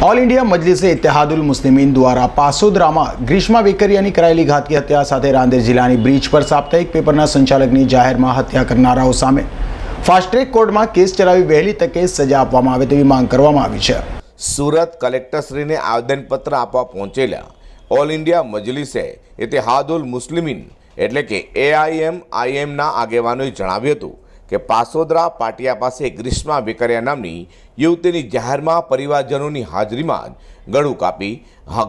All India Majlis-e Ittehadul Muslimeen દ્વારા પાસોદરામાં ગ્રીષ્મા વેકરિયાની કરાયેલી ઘાતકી હત્યા સાથે રાંદેર જિલ્લાની બ્રિજ પર સાપ્તાહિક પેપરના સંચાલકની જાહેરમાં હત્યા કરનારાઓ સામે ફાસ્ટ ટ્રેક કોર્ટમાં કેસ ચલાવી વહેલી તકે સજા આપવામાં આવે તેવી માંગ કરવામાં આવી છે. સુરત કલેક્ટરશ્રીને આવેદનપત્ર આપવા પહોંચેલા ઓલ ઇન્ડિયા મજલિસે ઇતિહાદુલ મુસ્લિમીન એટલે કે એઆઈએમ આઈએમના આગેવાનોએ જણાવ્યું હતું કે પાસોદરા પાટિયા પાસે ગ્રીષ્મા વિકર્યા નામની યુવતીની જાહેરમાં પરિવારજનોની હાજરીમાં જ ગળું કાપી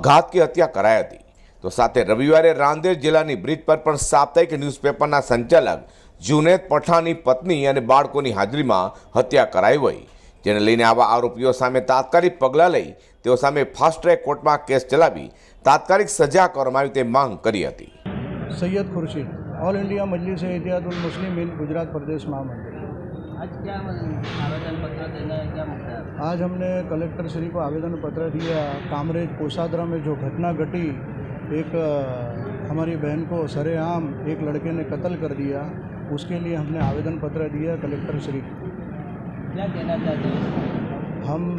ઘાત કે હત્યા કરાઈ હતી. તો સાથે રવિવારે રાંદેર જિલ્લાની બ્રિજ પર પણ સાપ્તાહિક ન્યૂઝપેપરના સંચાલક જુનેદ પઠાણની પત્ની અને બાળકોની હાજરીમાં હત્યા કરાઈ હોય જેને લઈને આવા આરોપીઓ સામે તાત્કાલિક પગલાં લઈ તેઓ સામે ફાસ્ટ ટ્રેક કોર્ટમાં કેસ ચલાવી તાત્કાલિક સજા કરવામાં આવી તે માંગ કરી હતી. Syed Khurshid All India Majlis Ittehadul Muslim in Gujarat प्रदेश महामंत्री आज क्या आवेदन पत्र देना है क्या मुद्दा है? आज हमने कलेक्टर श्री को आवेदन पत्र दिया। कामरेज कोसादरा में जो घटना घटी एक हमारी बहन को सरेआम एक लड़के ने कत्ल कर दिया। उसके लिए हमने आवेदन पत्र दिया कलेक्टर श्री को। क्या कहना चाहते हैं? हम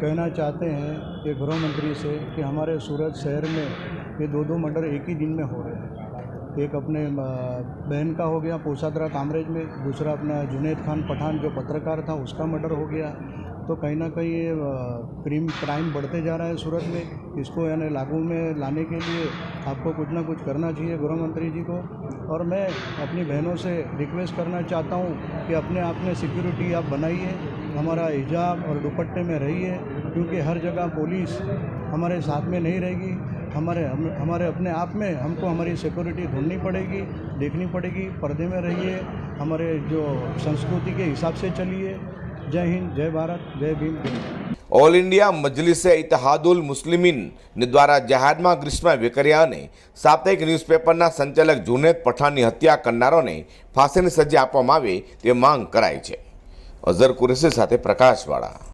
कहना चाहते हैं कि गृह मंत्री से कि हमारे सूरत शहर में ये दो दो मर्डर एक ही दिन में हो रहे हैं। एक अपने बहन का हो गया पोसादरा कामरेज में, दूसरा अपना जुनेद खान पठान, जो पत्रकार था, उसका मर्डर हो गया। तो कहीं ना कहीं ये क्रीम क्राइम बढ़ते जा रहा है सूरत में। इसको यानी लागू में लाने के लिए आपको कुछ ना कुछ करना चाहिए गृह मंत्री जी को। और मैं अपनी बहनों से रिक्वेस्ट करना चाहता हूँ कि अपने आप में सिक्योरिटी आप बनाइए। हमारा हिजाब और दुपट्टे में रहिए, क्योंकि हर जगह पुलिस हमारे साथ में नहीं रहेगी। हमारे हम, हमारे अपने आप में हमको हमारी सिक्योरिटी ढूंढनी पड़ेगी देखनी पड़ेगी पर्दे में रहिए हमारे जो संस्कृति के हिसाब से चलिए जय हिंद जय भारत जय भीम जय भारत। ઓલ ઇન્ડિયા મજલિસે ઇતિહાદુલ મુસ્લિમીન ને દ્વારા જાહેરમાં ગ્રીષ્મા વેકરિયા અને સાપ્તાહિક ન્યૂઝપેપરના સંચાલક જુનેદ પઠાણની હત્યા કરનારોને ફાંસીની સજા આપવામાં આવે તે માંગ કરાઈ છે અઝર કુરેશી સાથે પ્રકાશવાળા